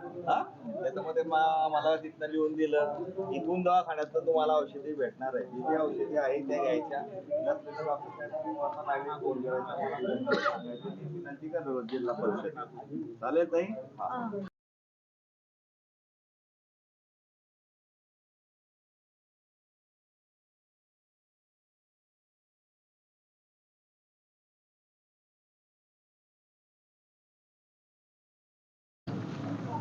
हा? त्याच्यामध्ये मला तिथनं लिहून दिलं. इथून दवाखान्यात तुम्हाला औषधी भेटणार आहे. जी औषधी आहे त्या घ्यायच्या. विनंती करतो जिल्हा परिषद? चालेल ताई?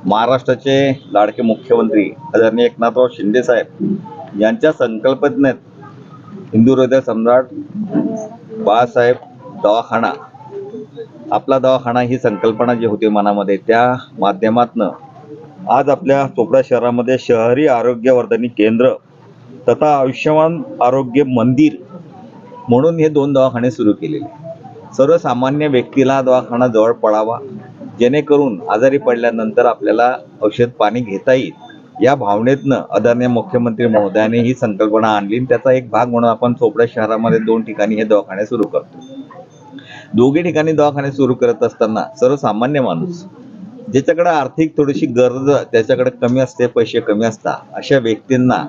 महाराष्ट्राचे लाडके मुख्यमंत्री आदरणीय एकनाथराव शिंदे साहेब यांच्या संकल्पनेत हिंदू हृदय सम्राट बाळासाहेब दवाखाना आपला दवाखाना ही संकल्पना जी होती मनामध्ये त्या माध्यमातनं आज आपल्या चोपडा शहरामध्ये शहरी आरोग्यवर्धनी केंद्र तथा आयुष्यमान आरोग्य मंदिर म्हणून हे दोन दवाखाने सुरू केलेले. सर्वसामान्य व्यक्तीला दवाखाना जवळ पडावा जेणेकरून आजारी पडल्यानंतर आपल्याला औषध पाणी घेता येईल. या भावनेतनं आदरणीय मुख्यमंत्री महोदयाने ही संकल्पना आणली आणि त्याचा एक भाग म्हणून आपण चोपडा शहरामध्ये दोन ठिकाणी हे दवाखाने सुरू करतो. दोघी ठिकाणी दवाखाने सुरू करत असताना सर्वसामान्य माणूस ज्याच्याकडे आर्थिक थोडीशी गरज त्याच्याकडे कमी असते पैसे कमी असतात अशा व्यक्तींना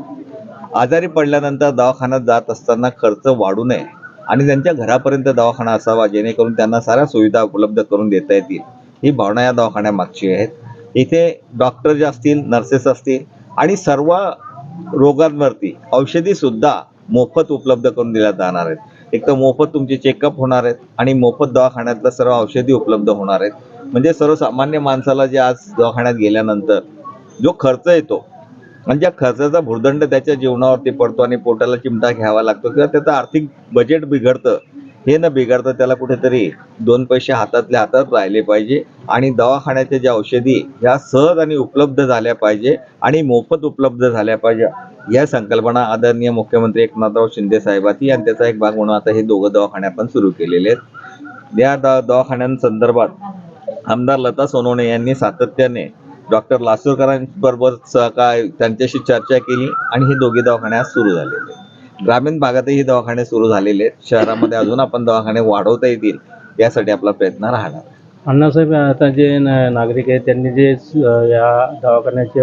आजारी पडल्यानंतर दवाखान्यात जात असताना खर्च वाढू नये आणि त्यांच्या घरापर्यंत दवाखाना असावा जेणेकरून त्यांना साऱ्या सुविधा उपलब्ध करून देता येतील. ही भावना या दवाखान्यामागची आहेत. इथे डॉक्टर जे असतील नर्सेस असतील आणि सर्व रोगांवरती औषधी सुद्धा मोफत उपलब्ध करून दिल्या जाणार आहेत. एक तर मोफत तुमचे चेकअप होणार आहेत आणि मोफत दवाखान्यातलं सर्व औषधी उपलब्ध होणार आहेत. म्हणजे सर्वसामान्य माणसाला जे आज दवाखान्यात गेल्यानंतर जो खर्च येतो म्हणजे या खर्चाचा भुर्दंड त्याच्या जीवनावरती पडतो आणि पोटाला चिमटा घ्यावा लागतो किंवा त्याचं आर्थिक बजेट बिघडतं हे न बिघडतं त्याला कुठेतरी दोन पैसे हातातल्या हातात राहिले पाहिजे. आणि दवाखान्याच्या ज्या औषधी ह्या सहज आणि उपलब्ध झाल्या पाहिजे आणि मोफत उपलब्ध झाल्या पाहिजे. या संकल्पना आदरणीय मुख्यमंत्री एकनाथराव शिंदे साहेबांची आणि त्याचा एक भाग म्हणून आता हे दोघं दवाखाने आपण सुरू केलेले आहेत. या दवाखान्यांसंदर्भात आमदार लता सोनवणे यांनी सातत्याने डॉक्टर लासूरकरांबरोबर सहकार त्यांच्याशी चर्चा केली आणि हे दोघे दवाखाने आज सुरू झालेले आहेत. ग्रामीण भागातही दवाखाने सुरू झालेले आहेत. शहरामध्ये अजून आपण दवाखाने वाढवता येतील यासाठी आपला प्रयत्न राहणार. अण्णासाहेब आता जे नागरिक आहेत त्यांनी जे या दवाखान्याचे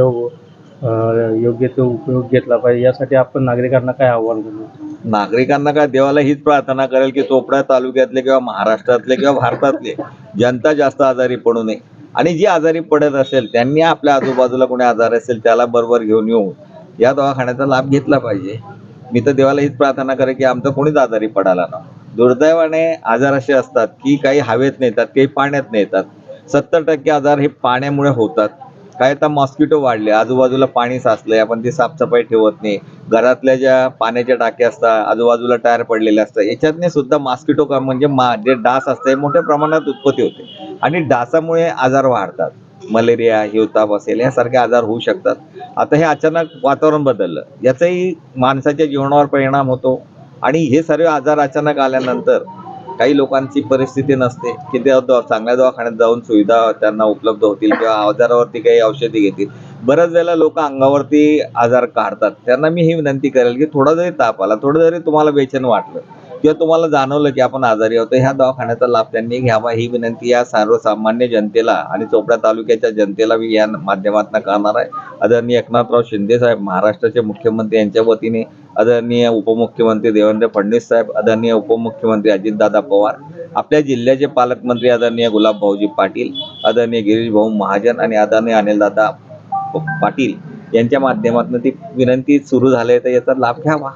योग्य तो उपयोग घेतला पाहिजे यासाठी आपण नागरिकांना काय आव्हान करू? नागरिकांना काय देवाला हीच प्रार्थना करेल की चोपडा तालुक्यातले किंवा महाराष्ट्रातले किंवा भारतातले जनता जास्त आजारी पडू नये. आणि जी आजारी पडत असेल त्यांनी आपल्या आजूबाजूला कोणी आजार असेल त्याला बरोबर घेऊन येऊन या दवाखान्याचा लाभ घेतला पाहिजे. मी तर देवाला हीच प्रार्थना करेन की आमचं कोणीच आजारी पडायला ना दुर्दैवाने आजार असे असतात की काही हवेत नेतात काही पाण्यात नेतात. सत्तर टक्के आजार हे पाण्यामुळे होतात. काय आता मॉस्किटो वाढले आजूबाजूला पाणी साचलंय आपण ती साफसफाई ठेवत नाही. घरातल्या ज्या पाण्याच्या टाक्या असतात आजूबाजूला टायर पडलेले असतात याच्यातने सुद्धा मॉस्किटो म्हणजे मा जे डास असते मोठ्या प्रमाणात उत्पत्ती होते. आणि डासामुळे आजार वाढतात. मलेरिया हिवताप असेल यासारखे आजार होऊ शकतात. आता हे अचानक वातावरण बदललं. याचाही माणसाच्या जीवनावर परिणाम होतो. आणि हे सर्व आजार अचानक आल्यानंतर काही लोकांची परिस्थिती नसते की ते चांगल्या दवाखान्यात जाऊन सुविधा त्यांना उपलब्ध होतील किंवा आजारावरती काही औषधी घेतील. बऱ्याच वेळेला लोक अंगावरती आजार काढतात. त्यांना मी ही विनंती करेल की थोडा जरी ताप आला थोडं जरी तुम्हाला बेचैन वाटलं किंवा तुम्हाला जाणवलं की आपण आजारी आहोत ह्या दवाखान्याचा लाभ त्यांनी घ्यावा. ही विनंती या सर्वसामान्य जनतेला आणि चोपडा तालुक्याच्या जनतेला मी या माध्यमातून करणार आहे. आदरणीय एकनाथराव शिंदे साहेब महाराष्ट्राचे मुख्यमंत्री यांच्या वतीने आदरणीय उपमुख्यमंत्री देवेंद्र फडणवीस साहेब आदरणीय उपमुख्यमंत्री अजितदादा पवार आपल्या जिल्ह्याचे पालकमंत्री आदरणीय गुलाब भाऊजी पाटील आदरणीय गिरीश भाऊ महाजन आणि आदरणीय अनिलदादा पाटील यांच्या माध्यमातून ती विनंती सुरू झाली तर याचा लाभ घ्यावा.